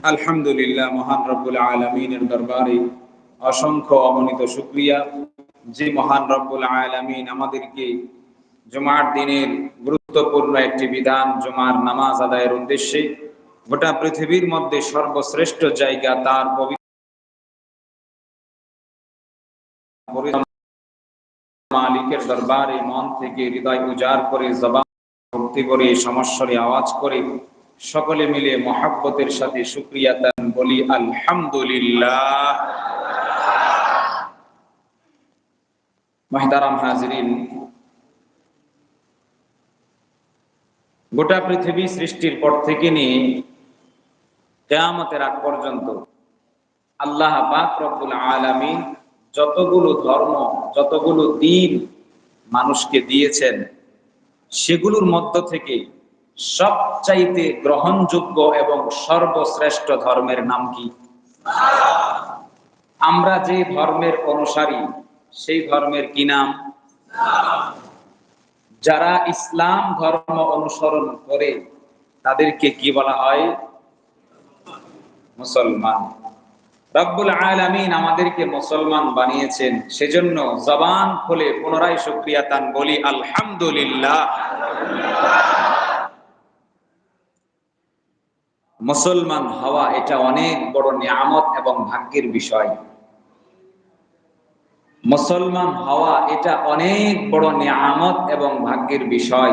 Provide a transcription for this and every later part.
আলহামদুলিল্লাহ, মহান রব্বুল আলমিনের দরবারে অসংখ্য অগণিত শুক্রিয়া। যে মহান রব্বুল আলমিন আমাদেরকে জমার দিনের গুরুত্বপূর্ণ একটি বিধান, জমার নামাজ আদায়ের উদ্দেশ্যে গোটা পৃথিবীর মধ্যে সর্বশ্রেষ্ঠ জায়গা তার পবিত্র মালিকের দরবারে মন থেকে হৃদয় উজাড় করে, জবান ভক্তি করে, সমস্বরে আওয়াজ করে, সকলে মিলে মহাব্বতের সাথে শুক্রিয়া তান বলি, আলহামদুলিল্লাহ। মহতারাম হাজরিন, গোটা পৃথিবী সৃষ্টির পর থেকে নিয়ে কেয়ামতের আগ পর্যন্ত আল্লাহ পাক রব্বুল আলামিন যতগুলো ধর্ম, যতগুলো দিন মানুষকে দিয়েছেন, সেগুলোর মধ্য থেকে সবচাইতে গ্রহণযোগ্য এবং সর্বশ্রেষ্ঠ ধর্মের নাম কি? আমরা যে ধর্মের অনুসারী, সেই ধর্মের কি নাম? যারা ইসলাম ধর্ম অনুসরণ করে, তাদেরকে কি বলা হয়? মুসলমান। রব্বুল আলামিন আমাদেরকে মুসলমান বানিয়েছেন। সেজন্য জবান খুলে পুনরায় শুক্রিয়া তান বলি, আলহামদুলিল্লাহ। মুসলমান হওয়া এটা অনেক বড় নিয়ামত এবং ভাগ্যের বিষয়। মুসলমান হওয়া এটা অনেক বড় নিয়ামত এবং ভাগ্যের বিষয়।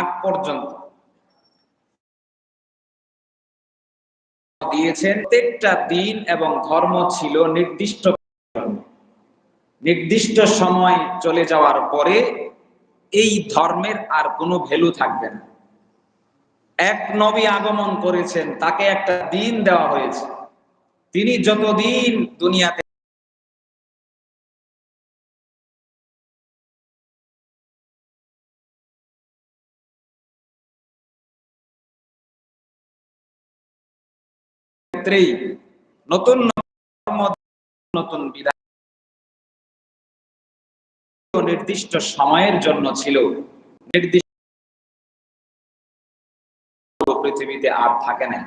আগ পর্যন্ত দিয়েছেন। প্রত্যেকটা দিন এবং ধর্ম ছিল নির্দিষ্ট নির্দিষ্ট সময় চলে যাওয়ার পরে এই ধর্মের আর কোনো ভ্যালু থাকবে না। এক নবী আগমন করেছেন, তাকে একটা দিন দেওয়া হয়েছে। তিনি যতদিন দুনিয়াতে ক্ষেত্রেই নতুন নতুন বিধান নির্দিষ্ট সময়ের জন্য ছিল। নির্দিষ্ট পৃথিবীতে আর থাকে না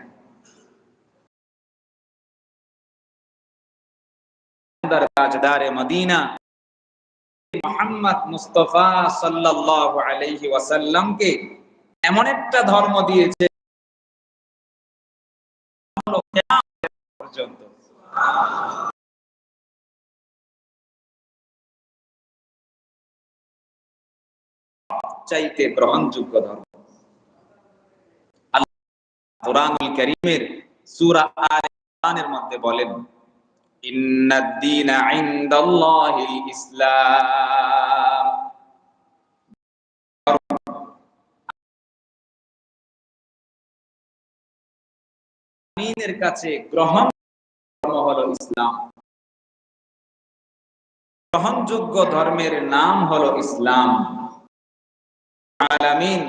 মুস্তফা এমন একটা ধর্ম দিয়েছে পর্যন্ত চাইতে গ্রহণযোগ্য ধর্ম। কোরআনুল করিমের সূরা আলে ইমরানের মধ্যে বলেন ইন্নাদ-দীনা ইনদাল্লাহিল ইসলাম। আমিনের কাছে গ্রহণ ধর্ম হলো ইসলাম। গ্রহণযোগ্য ধর্মের নাম হলো ইসলাম। আলামিন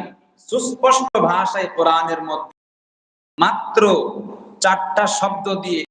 সুস্পষ্ট ভাষায় কোরআনের মধ্যে মাত্র চারটা শব্দ দিয়ে